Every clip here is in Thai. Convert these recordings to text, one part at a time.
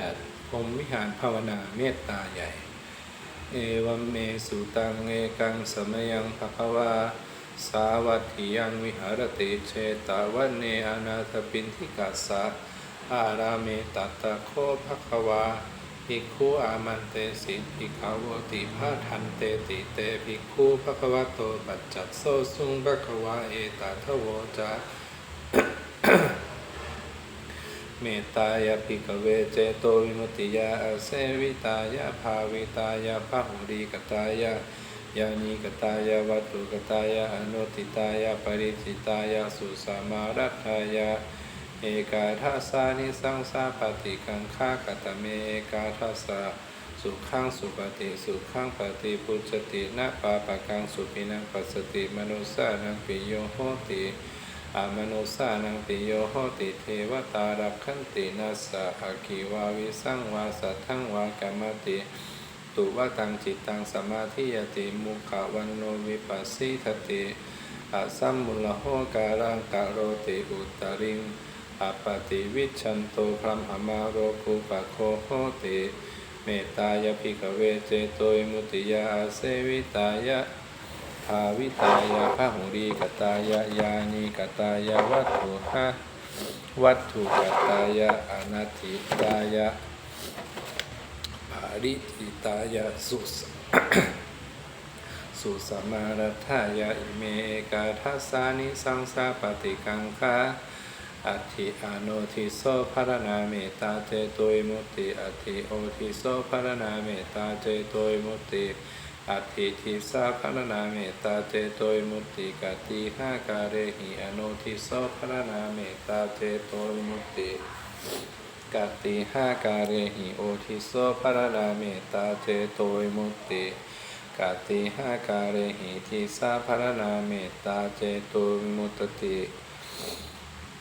8พรมวิหารภาวนาเมตตาใหญ่ เอวัมเมสุตังเอกังสมยังภควาสาวัตถิยังวิหารติเชตาวันเนอนาถปินทิกัสสะอาราเมตัตตะโคภควาภิกขุอามันเตสิภิกขาวติภาทันเตติเตภิกขุภควโตปัจจัตโซสุงภควาเอตาทโวจา เมตตายาภิกเวเจโตวิมุติยาอาเสวิตายาภาวิตายาพหุรีกตายายานิกตายาวัตุกตายาอนุติตายาปริจิตายาสุสามารัตายาเอกาทัสสานิสังสาปฏิกังฆากตเมเอกาทัสสะสุขังสุปฏิสุขังปฏิปุจจตินะปาปะกังสุปินังปัสสติมนุสานังปิโยโหติ อามนุสานังปิโยโหติเทวตารักขันตินัสสะอาคิวาวิสังวาสัทธังวากรรมติตุวตังจิตตังสมาธิยติมุขวันโนวิปัสสิทติอาสัมมุลโหการังกะโรติอุตริงอปติวิชันโตพรัมหมาโรกุปะโคโหติ เมตายาภิกเวเจโตยมุติยาอาเสวิตายะ ภาวิตายาพหุรีกตายายานีกตายาวัตถุหะวัตถุกตายาอนัติตายาภาริติตายาสุสสุสมารัฐายาอิเมกาทัสสานิสังสาปฏิกังคาอัติอโนทิโสภารนาเมตตาเจโตยมุติอัติโอทิโสภารนาเมตตาเจโตยมุตติ อัตถิทิสาพรนาเมตตาเจโตยมุตติกติห้าการเรหิอนุทิโสพรนาเมตตาเจโตยมุตติกติห้าการเรหิโอทิโสพรนาเมตตาเจโตยมุตติกติห้าการเรหิทิสาพรนาเมตตาเจโตยมุตติ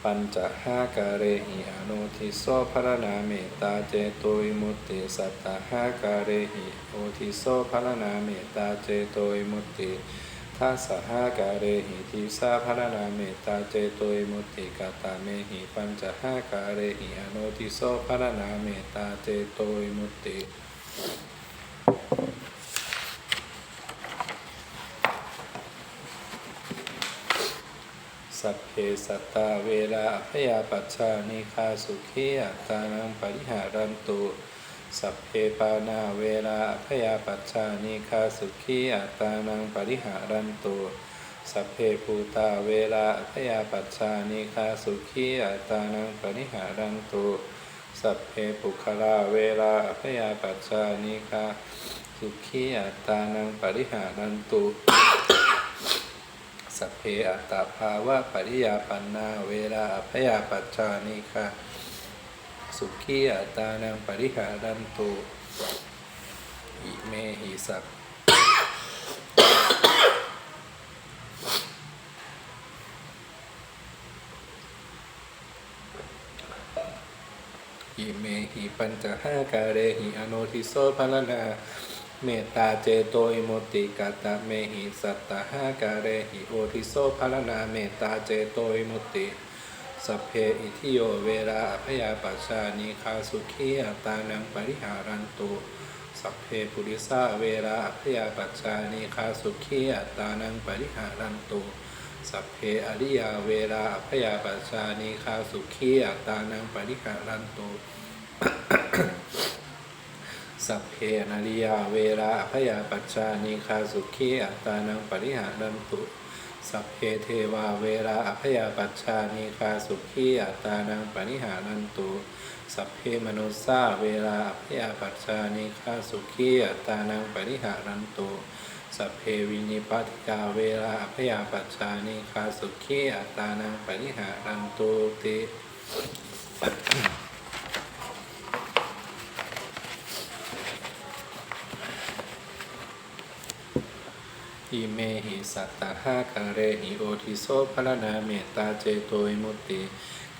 ปัญจห้ากาเรหิอนุทิโสภรนาเมตตาเจโตวิมุตติสัตตห้ากาเรหิโอทิโสภรนาเมตตาเจโตวิมุตติทัสห้ากาเรหิทิสาภรนาเมตตาเจโตวิมุตติกาตาเมหิปัญจห้ากาเรหิอนุทิโสภรนาเมตตาเจโตวิมุตติ สัพเพสัตตาเวลาพยาปัชชานิคาสุขีอัตตานังปริหารันตุสัพเพปานาเวลาพยาปัชชานิคาสุขีอัตตานังปริหารันตุสัพเพภูตาเวลาพยาปัชชานิคาสุขีอัตตานังปริหารันตุสัพเพปุคลาเวลาพยาปัชชานิคาสุขีอัตตานังปริหารันตุ สเพอัตตาภาวะปริยาปันนาเวลาอภยาปัจจานิคะสุขีอัตานังปริหารันตุอิเมหิสัพอิเมหิปัญจห้าการเรหิอโนทิโสภรนา เมตตาเจโตอิโมติกาตะเมหิสัตตหาการเรหิโอทิโสภารนาเมตตาเจโตอิโมติสัพเพอิทิโยเวราอภยาปัชชานิคาสุขีอัตตานังปริหารันตุสัพเพปุริสาเวราอภยาปัชชานิคาสุขีอัตตานังปริหารันตุสัพเพอริยาเวราอภยาปัชชานิคาสุขีอัตตานังปริหารันตุ สัพเพนาริยาเวราพยาปัจจานิคาสุขีอัตตานังปริหารันตุ สัพเพเทวาเวราพยาปัจจานิคาสุขีอัตตานังปริหารันตุ สัพเพมนุสาเวราพยาปัจจานิคาสุขีอัตตานังปริหารันตุสัพเพวินิปาติกาเวราพยาปัจจานิคาสุขีอัตตานังปริหารันตุติ อิเมหิสัตตหากาเรหิโอทิโสภรนาเมตตาเจโตวิมุตติ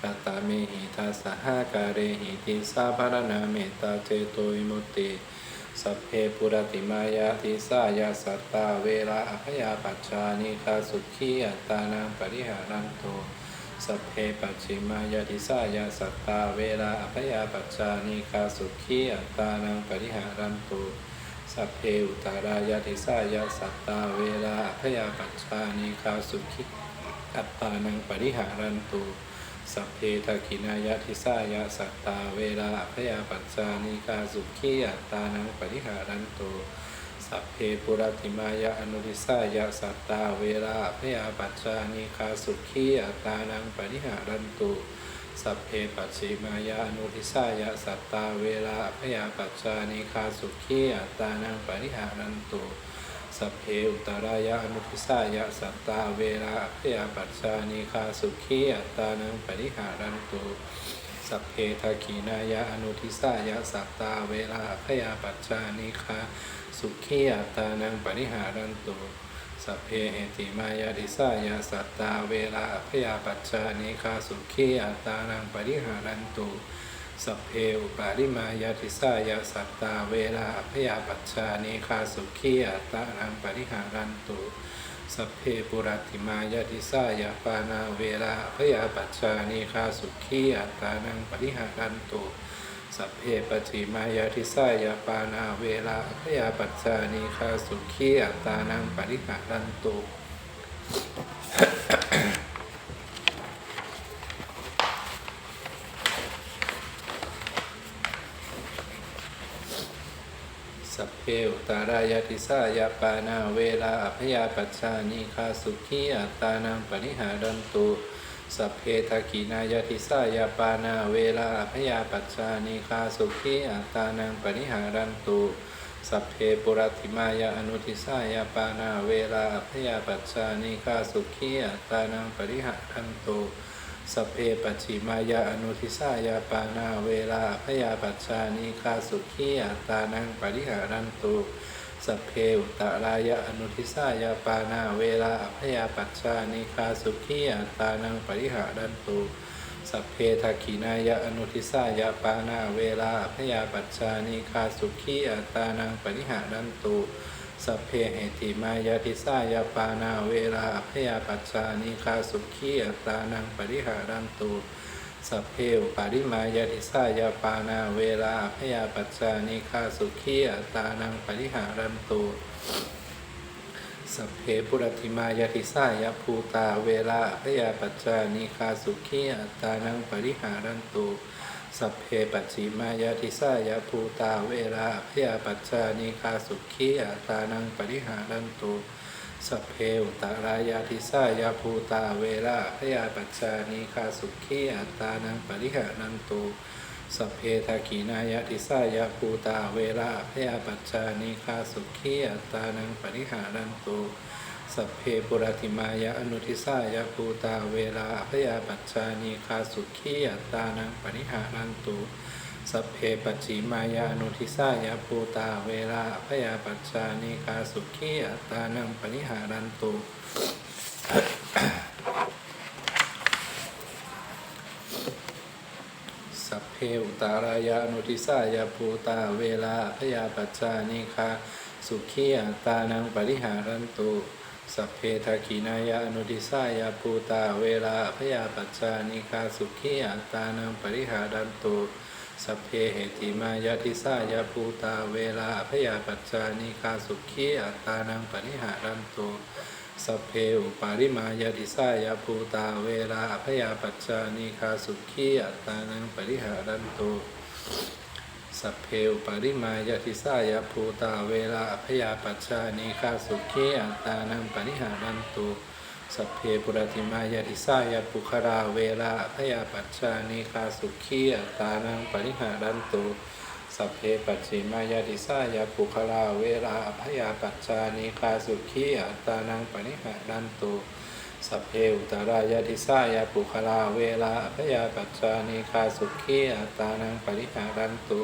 กาตาเมหิทัสสหากาเรหิทิสาภรนาเมตตาเจโตวิมุตติสัพเพปุรติมายาทิสายาสัตตาเวลาอภยาปัจจานิคาสุขีอัตตานังปริหารันโตสัพเพปัจฉิมายาติสายาสัตตาเวลาอภยาปัจจานิคาสุขีอัตตานังปริหารันโต สัพเพอุตารายาติสายาสัตตาเวลาอภยาปัจจานิคาสุขีอัตตานังปริหารันตุสัพเพทกินายาติสายาสัตตาเวลาอภยาปัจจานิคาสุขีอัตตานังปริหารันตุสัพเพปุรติมายะอนุริสายะสัตตาเวลาพยาปัจจานิคาสุขีอัตานังปริหารันตุ สัพเพปัจฉิมายะอนุริสายะสัตตาเวลาพยาปัจจานิคาสุขีอัตานังปริหารันตุสัพเพอุตรายะอนุทิสายะสัตตาเวลาพยาปัจจานิคาสุขีอัตตานังปริหารันตุสัพเพทักขีนายะอนุทิสายะสัตตาเวลาพยาปัจจานิคาสุขีอัตตานังปริหารันตุ สัพเพเหติมายาติสายะสัตตาเวลาพยาปัจจานิคาสุขีอัตานังปริหารันตุสัพเพอุปาริมายาติสายะสัตตาเวลาพยาปัจจานิคาสุขีอัตานังปริหารันตุสัพเพปุรัติมายาติสายาปานาเวลาพยาปัจจานิคาสุขีอัตตานังปริหารันตุ สัพเพปฏิมายาติสายาปานาเวลาพยาปัจจานิคาสุขีอัตตานังปริหารันตุสัพเพอุตารายาติสายาปานาเวลาอภยาปัจจานิคาสุขีอัตตานังปริหารันตุ สัพเพทักขีนายาติสายาปานาเวลาอภยาปัจจานิคาสุขีอัตตานังปริหารันตุสัพเพปุรัติมายาอนุทิสายาปานาเวลาอภยาปัจจานิคาสุขีอัตตานังปริหารันตุสัพเพปัจฉิมายาอนุทิสายาปานาเวลาพยาปัจจานิคาสุขีอัตตานังปริหารันตุ สัพเพอุตตรายะอนุทิสายาปานาเวลาอพยาปัจจานิคาสุขีอัตานังปริหารันตุสัพเพทักขินายะอนุทิสายาปานาเวลาพยาปัจจานิคาสุขีอัตานังปริหารันตุสัพเพเหติมายาติสายาปานาเวลาพยาปัจจานิคาสุขีอัตตานังปริหารันตุ สัพเพอุปาริมายาติสายาปานาเวลาพยาปัจจานิคาสุขีอัตานังปริหารันตุสัพเพปุรติมายาติสายาภูตาเวลาพยาปัจจานิคาสุขีอัตานังปริหารันตุสัพเพปัจฉิมายาติสายาภูตาเวลาพยาปัจจานิคาสุขีอัตตานังปริหารันตุ สัพเพอุตารายาติสายาภูตาเวลาพยาปัจจานิคาสุขีอัตตานังปริหารันตุสัพเพทักขีนายาติสายาภูตาเวลาพยาปัจจานิคาสุขีอัตตานังปริหารันตุสัพเพปุรติมายาอนุทิสายาภูตาเวลาพยาปัจจานิคาสุขีอัตตานังปริหารันตุ สัพเพปัจฉิมายาอนุทิสายาภูตาเวลาพยาปัจจานิคาสุขีอัตานังปริหารันตุสัพเพอุตารายานุทิสายาภูตาเวลาพยาปัจจานิคาสุขีอัตานังปริหารันตุสัพเพทักขีนายานุทิสายาภูตาเวลาพยาปัจจานิคาสุขีอัตตานังปริหารันตุ สัพเพเหติมายาทิสายาภูตาเวลาพยาปัจจานิคาสุขีอัตานังปริหารันตุสัพเพอุปาริมายาติสายาภูตาเวลาพยาปัจจานิคาสุขีอัตานังปริหารันตุสัพเพอุปาริมายาติสายาภูตาเวลาพยาปัจจานิคาสุขีอัตตานังปริหารันตุ สัพเพปุรติมายาติสายาปุคราเวลาพยาปัจจานิคาสุขีอัตานังปริหารันตุสัพเพปัจฉิมายาติสายาปุคลาเวลาอภยาปัจจานิคาสุขีอัตานังปณิหารันตุสัพเพอุตรายาติสายาปุคลาเวลาอภยาปัจจานิคาสุขีอัตานังปณิหารันตุ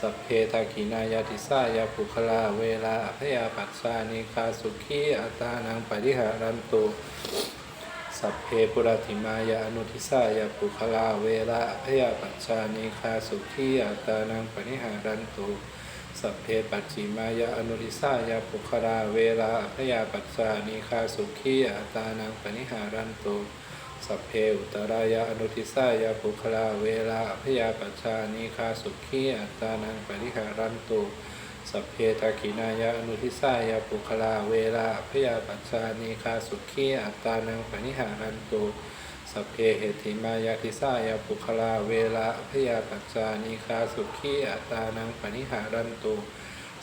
สัพเพทักขินายาติสายาปุคลา เวลาอภยาปัจจานิคาสุขีอัตานังปณิหารันตุสัพเพปุรติมายาอนุทิสายาปุคลา เวลาพยาปัจจานิคาสุขีอัตานังปณิหารันตุสัพเพปัจฉิมายาอนุทิสายาปุคลาเวลาพยาปัจจานิคาสุขีอัตานังปณิหารันตุ สัพเพอุตรายะอนุทิสายะปุคลาเวลาอภยาปัชชานิคาสุขีอัตานังปริหารันตุสัพเพทักขินายะอนุทิสายะปุคลาเวลาอภยาปัชชานิคาสุขีอัตานังปริหารันตุสัพเพเหติมายาทิสายะปุคลาเวลาอภยาปัชชานิคาสุขีอัตานังปริหารันตุ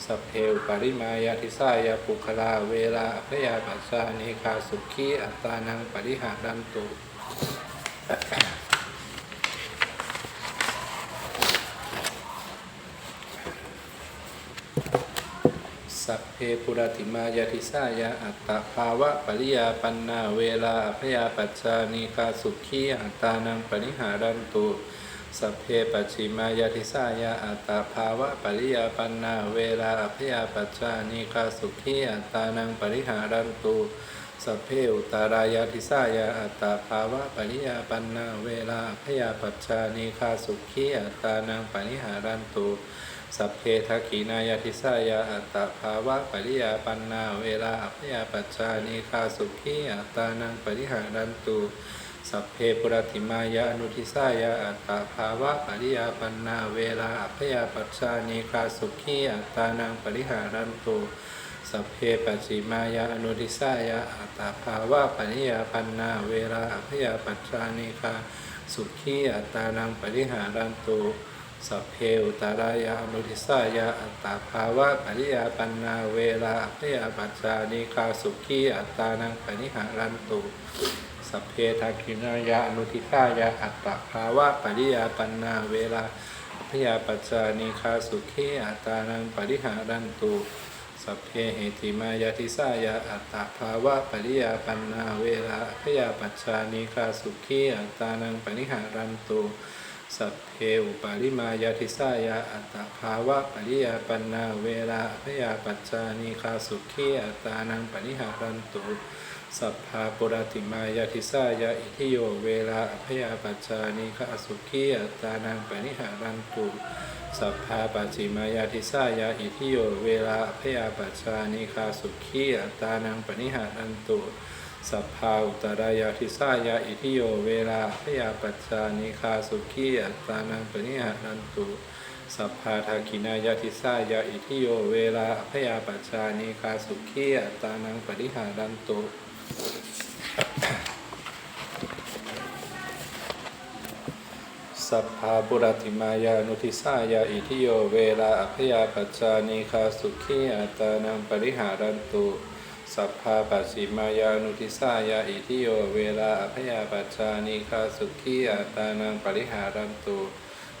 สัพเพอุปริมายาทิสายะปุคลาเวลาอภยาปัชชานิคาสุขีอัตตานังปริหารันตุ สัพเพปุรติมายาทิสายาอัตตภาวะปริยาปันนาเวลาอภยาปัจจานิคาสุขีอัตตานังปริหารันตุสัพเพปัจฉิมายาทิสายาอัตตภาวะปริยาปันนาเวลาอภยาปัจจานิคาสุขีอัตตานังปริหารันตุ สัพเพอุตารายาทิสายาอัตตภาวะปริยาปันนาเวลาอภยาปัจจานิคาสุขีอัตตานังปริหารันตุสัพเพทักขีนายาทิสายาอัตตภาวะปริยาปันนาเวลาอภยาปัจจานิคาสุขีอัตตานังปริหารันตุสัพเพปุรติมายาอนุทิสายาอัตตภาวะปริยาปันนาเวลาอภยาปัจจานิคาสุขีอัตตานังปริหารันตุ สัพเพปัจิมายาอนุทิสายาอัตตภาวะปริยาปันนาเวลาอภยาปัจจานิคาสุขีอัตตานังปริหารันตุสัพเพอุตารายาอนุทิสายาอัตตาภาวะปริยาปันนาเวลาอภยาปัจจานิคาสุขีอัตตานังปริหารันตุสัพเพทักขินายาอนุทิสายาอัตตาภาวะปริยาปันนาเวลาอภยาปัจจานิคาสุขีอัตตานังปริหารันตุ สัพเพเหติมายาทิสายาอัตตาภาวะปริยาปันนาเวลาพยาปัจจานิคาสุขีอัตตานังปริหารันตุ สัพเพอุปาริมายาทิสายาอัตตภาวะปริยาปันนาเวลาพยาปัจจานิคาสุขีอัตานังปริหารันตุสัพพาปุรติมายาทิสายาอิทิโยเวลาพยาปัจจานิคาสุขีอัตานังปริหารันตุสัพพาปัจจิมายาทิสายาอิทิโยเวลาพยาปัจจานิคาสุขีอัตตานังปริหารันตุ สัพพาอุตรายาทิสายาอิทิโยเวลาพยาปัจจานิคาสุขีอัตานังปริหารันตุสัพพาทากินายาทิสายาอิทิโยเวลาพยาปัจจานิคาสุขีอัตานังปริหารันตุสัพพาปุรติมายานุทิสายาอิทิโยเวลาอภยาปัจจานิคาสุขีอัตตานังปริหารันตุ สัพพาปัจฉิมายานุทิสายาอิทิโย เวลาอภยาปัจจานิคาสุขีอัตานังปริหารันตุ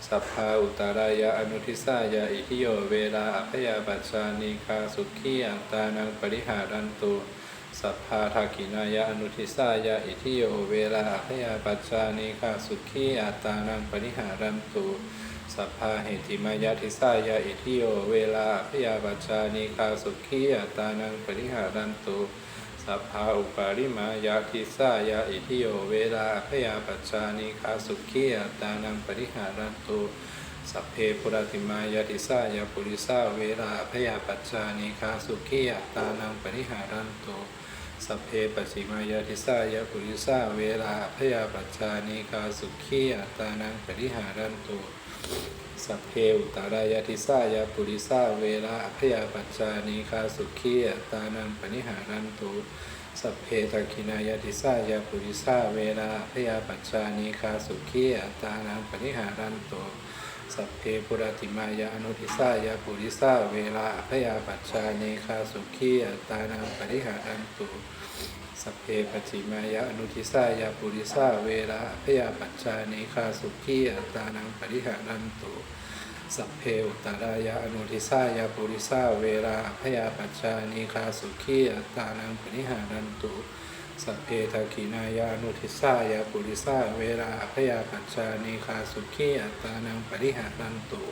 สัพพาอุตารายาอนุทิสายาอิทิโย เวลาอภยาปัจจานิคาสุขีอัตานังปริหารันตุสัพพาทักขินายาอนุทิสายาอิทิโย เวลาอภยาปัจจานิคาสุขีอัตานังปริหารันตุ สัพพาเหติมายาทิสายาอิทิโย เวลาอภยาปัจจานิคาสุขีอัตานังปริหารันตุสัพพาอุปาริมายาทิสายาอิทิโย เวลาอภยาปัจจานิคาสุขีอัตานังปริหารันตุสัพเพปุรติมายาทิสายาปุริสาเวลาอภยาปัจจานิคาสุขีอัตานังปริหารันตุสัพเพปัจิมายาทิสายาปุริสาเวลาอภยาปัจจานิคาสุขีอัตตานังปริหารันตุ สัพเพอุตารายาทิสายาปุริสาเวลาอภยาปัจจานิคาสุขีอัตานังปริหารันตุสัพเพตักขินายาทิสายาปุริสาเวลาอภยาปัจจานิคาสุขีอัตานังปริหารันตุสัพเพปุรติมายาอนุทิสายาปุริสาเวลาอภยาปัจจานิคาสุขีอัตานังปริหารันตุ สัพเพปจิมายาอนุทิสายาปุริสาเวลาอภยาปัจจานิคาสุขีอัตตานังปริหารันตุสัพเพอุตรายาอนุทิสายาปุริสาเวลาอภยาปัจจานิคาสุขีอัตตานังปริหารันตุสัพเพทักินายานุทิสายาปุริสาเวลาอภยาปัจจานิคาสุขีอัตตานังปริหารันตุ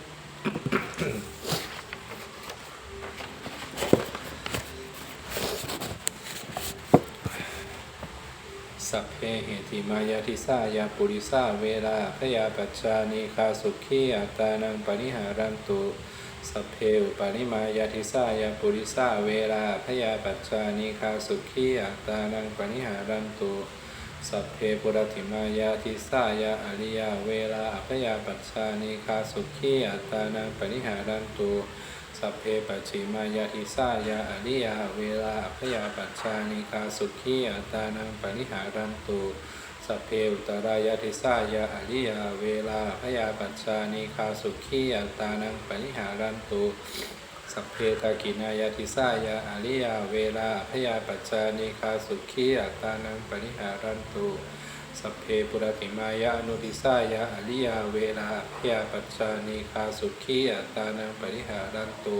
สัพเพเหติมายาทิสายาปุริสาเวลาพยาปัจจานิคาสุขีอัตตานังปริหารันตุสัพเพอุปาิมายาทิสายาปุริสาเวลาพยาปัจจานิคาสุขีอัตตานังปริหารันตุสัพเพปุรติมายาทิสายาอริยาเวลาอภยาปัชชานิคาสุขีอัตตานังปริหารันตุ สัพเพปัจฉิมายาทิสายาอริยาเวลาอภยาปัชชานิคาสุขีอัตานังปริหารันตุสัพเพอุตรายาทิสายาอริยาเวลาอภยาปัชชานิคาสุขีอัตานังปริหารันตุสัพเพตากินายาทิสายาอริยาเวลาพยาปัจจานิคาสุขีอัตตานังปริหารันตุ สัพเพปุรติมายาอนุติสายาอาริยาเวลาพยาปัจจานิคาสุขีอัตตานังปริหารันตุ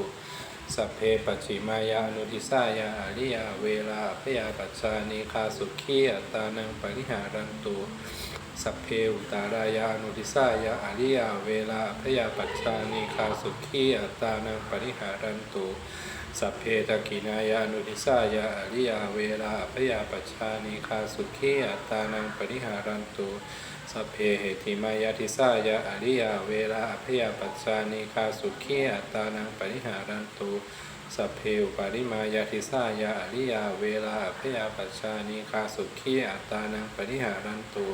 สัพเพปัจฉิมายาอนุติสายาอาริยาเวลาพยาปัจจานิคาสุขีอัตตานังปริหารันตุสัพเพอุตารายานุติสายาอาริยาเวลาพยาปัจจานิคาสุขีอัตตานังปริหารันตุ สัพเพตกินายานุติสายาอาริยาเวลาพยาปัจจานิคาสุขีอัตตานังปริหารันตุสัพเพเหติมายาทิสายาอาริยาเวลาพยาปัจจานิคาสุขีอัตตานังปริหารันตุสัพเพอุปาริมายาทิสายาอาริยาเวลาพยาปัจจานิคาสุขีอัตตานังปริหารันตุ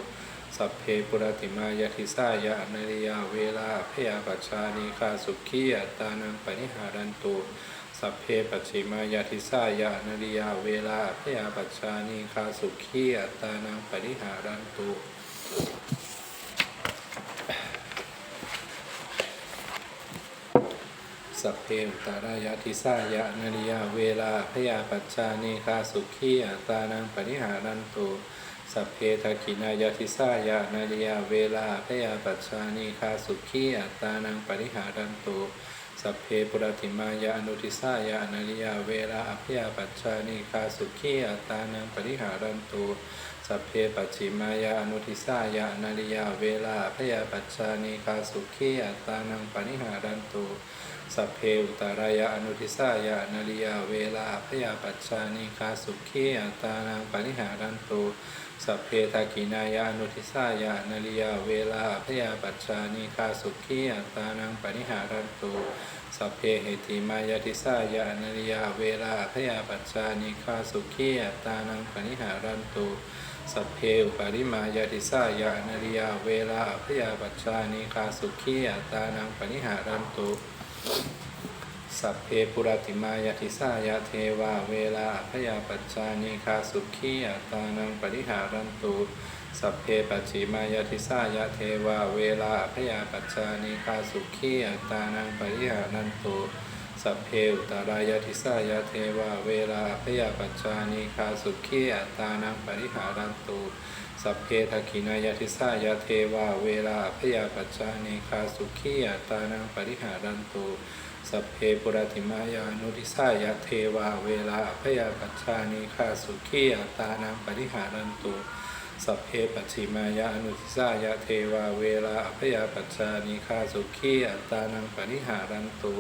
สัพเพปุรติมายาทิสายาอนริยาเวลาพยาปัจจานิคาสุขีอัตตานังปริหารันตุ สัพเพปัจฉิมายาทิสายานาริยาเวลาพยาปัจจานิคาสุขีอัตานังปริหารันตุสัพเพอุตารายาทิสายะนาริยาเวลาพยาปัจจานิคาสุขีอัตานังปริหารันตุสัพเพทักขินายาทิสายะนาริยาเวลาพยาปัจจานิคาสุขีอัตตานังปริหารันตุ สัพเพปุรติมายาอนุทิสายะนาริยาเวลาอภิยาปัจจานิคาสุขีอัตานังปริหารันตุสัพเพปัจฉิมายาอนุทิสายะนาริยาเวลาพยาปัจจานิคาสุขีอัตตานังปริหารันตุ สัพเพอุตารายาอนุทิสายานาริยาเวลาพยาปัจจานิคาสุขีอัตานังปริหารันตุสัพเพทากินายาอนุทิสายานาริยาเวลาพยาปัจจานิคาสุขีอัตานังปริหารันตุสัพเพเหติมายาทิสายานาริยาเวลาพยาปัจจานิคาสุขีอัตานังปริหารันตุสัพเพอุปาริมายาทิสายานาริยาเวลาพยาปัจจานิคาสุขีอัตตานังปริหารันตุ สัพเพปุรติมายาทิสายาเทวาเวลาพยาปัจจานิคาสุขีอัตานังปริหารันตุสัพเพปัจฉิมายาทิสายาเทวาเวลาพยาปัจจานิคาสุขีอัตานังปริหารันตุสัพเพอุตารายาทิสายาเทวาเวลาพยาปัจจานิคาสุขีอัตตานังปริหารันตุ สัพเพทักขินายาทิสายาเทวาเวลาพยาปัจจานิคาสุขีอัตานังปริหารันตุสัพเพปุรติมายานุทิสายะเทวาเวลาพยาปัจจานิคาสุขีอัตานังปริหารันตุสัพเพปัจฉิมายานุทิสายะเทวาเวลาพยาปัจจานิคาสุขีอัตตานังปริหารันตุ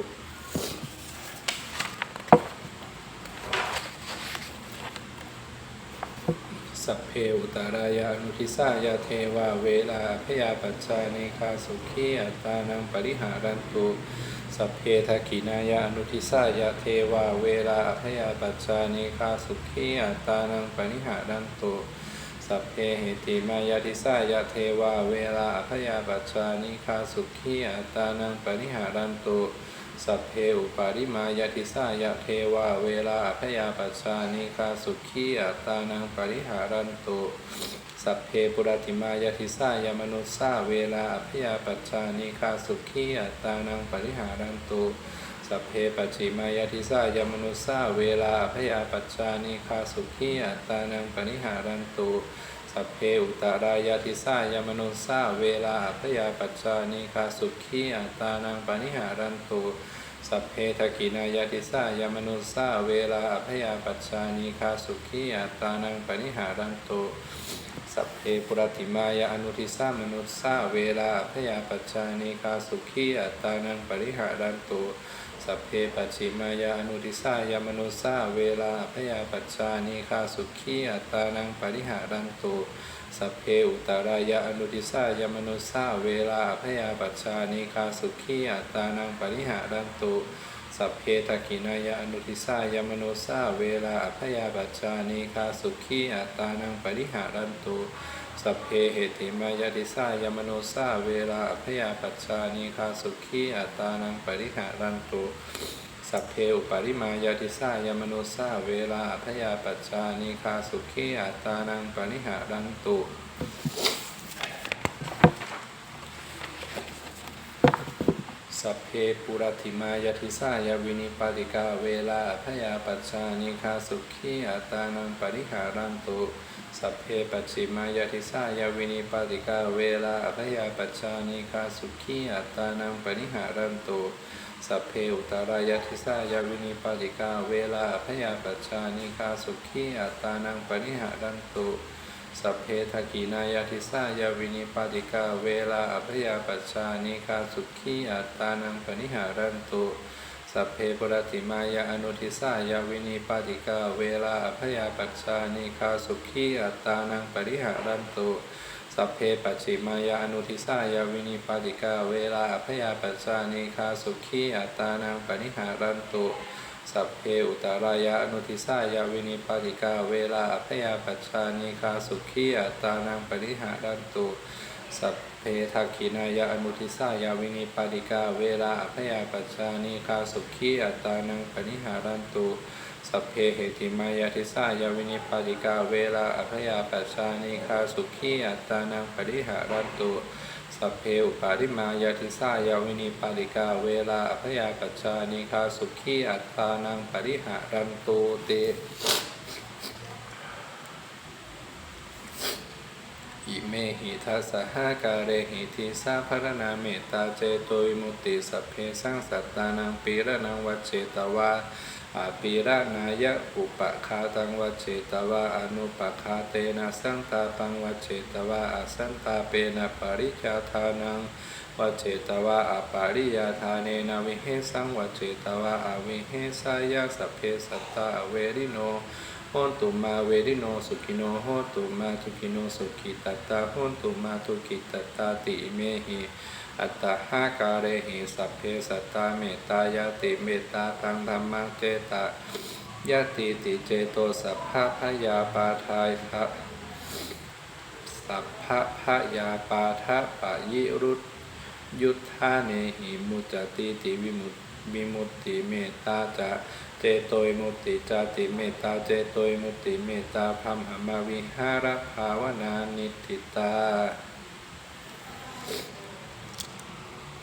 สัพเพอุตารายานุทิสายาเทวาเวลาพยาปัจจานิคาสุขีอัตตานังปริหารันตุสัพเพทักินายานุทิสายาเทวาเวลาพยาปัจจานิคาสุขีอัตตานังปริหารันตุสัพเพเหติมายาทิสายาเทวาเวลาพยาปัจจานิคาสุขีอัตตานังปริหารันตุ สัพเพอุปาริมายาทิสายะเทวาเวลาพยาปัจจานิคาสุขีอัตานังปริหารันตุสัพเพปุรติมายาทิสายามนุสสาเวลาพยาปัจจานิคาสุขีอัตานังปริหารันตุสัพเพปัจฉิมายาทิสายามนุสสาเวลาพยาปัจจานิคาสุขีอัตตานังปริหารันตุ สัพเพอุตารายาทิสายามนุสาเวลาพยาปัจจานิคาสุขีอัตานังปริหารันตุสัพเพทักขินายาทิสายามนุสาเวลาพยาปัจจานิคาสุขีอัตานังปริหารันตุสัพเพปุรติมายาอนุทิสามนุสาเวลาพยาปัจจานิคาสุขีอัตานังปริหารันตุ สัพเพปัจฉิมายาอนุติสายามนุสาเวลาพยาปัจจานิคาสุขีอัตานังปริหารันตุสัพเพอุตารายาอนุติสายามนุสาเวลาพยาปัจจานิคาสุขีอัตตานังปริหารันตุ สัพเพตกินายะอนุทิสายมโนสาเวลาอภยาปัจจานิคาสุขีอัตตานังปริหารันตุสัพเพเหติมายาติสายมโนสาเวลาอภยาปัจจานิคาสุขีอัตตานังปริหารันตุสัพเพอุปาริมายาติสายมโนสาเวลาอภยาปัจจานิคาสุขีอัตตานังปริหารันตุ สัพเพปุรติมายทิสายวินิปาติกาเวลาพยาปัจจานิคาสุขีอัตานังปริหารันตุสัพเพปัจฉิมายทิสายวินิปาติกาเวลาพยาปัจจานิคาสุขีอัตานังปริหารันตุสัพเพอุตรายทิสายวินิปาติกาเวลาพยาปัจจานิคาสุขีอัตานังปริหารันตุ สัพเพทกีนายาทิสายาวินิปาติกาเวลาอภยาปัจจานิคาสุขีอัตตานังปนิหารันตุสัพเพปุรติมายาอนุทิสายาวินิปาติกาเวลาอภยาปัจจานิคาสุขีอัตตานังปริหารันตุสัพเพปัจฉิมายาอนุทิสายาวินิปาติกาเวลาอภยาปัจจานิคาสุขีอัตตานังปนิหารันตุ สัพเพอุตารายะอนุทิสายาวินิปาติกาเวลาอภยาปัจจานิคาสุขีอัตานังปริหารันตุสัพเพทักขินายะอนุทิสายาวินิปาติกาเวลาอภยาปัจจานิคาสุขีอัตานังปริหารันตุสัพเพเหติมายาทิสายาวินิปาติกาเวลาอภยาปัจจานิคาสุขีอัตตานังปริหารันตุ สัพเพอุปาริมายาทิสายาวินิปาติกาเวลาอภยาปัจจานิคาสุขีอัตตานังปริหารันตุเตอิเมหิทัสะหาการเรหิทิสาภรณาเมตตาเจโตวิมุตติสัพเพสังสัตตานังปีระนังวัจเจตวา อาปีระนายะอุปคาตังวัจเจตวาอนุปคาเตนะสังตาปังวัจเจตวาอสันตาเปนะปริจาทานังวัจเจตวาอปาริยาทาเนนวิเหสังวัจเจตวาอวิเหสายะสัพเพสัตตาเวริโนโหนตุมาเวริโนสุขิโนโหนตุมาทุกิโนสุขิตตาโหนตุมาทุกิตตตาติเมหิ อัตตาหาการเรหิสัพเพสัตตาเมตตายาติเมตตาตังธรรมังเจตายาติติเจโตสัพพะพยาปาทายทะสัพพะพยาปาทะปะยิรุตยุทธาเนหิมุจจติติวิมุตติวิมุตติเมตตาจะเจโตยมุตติจาติเมตตาเจโตยมุตติเมตตาพัมหมาวิหารภาวนานิติตา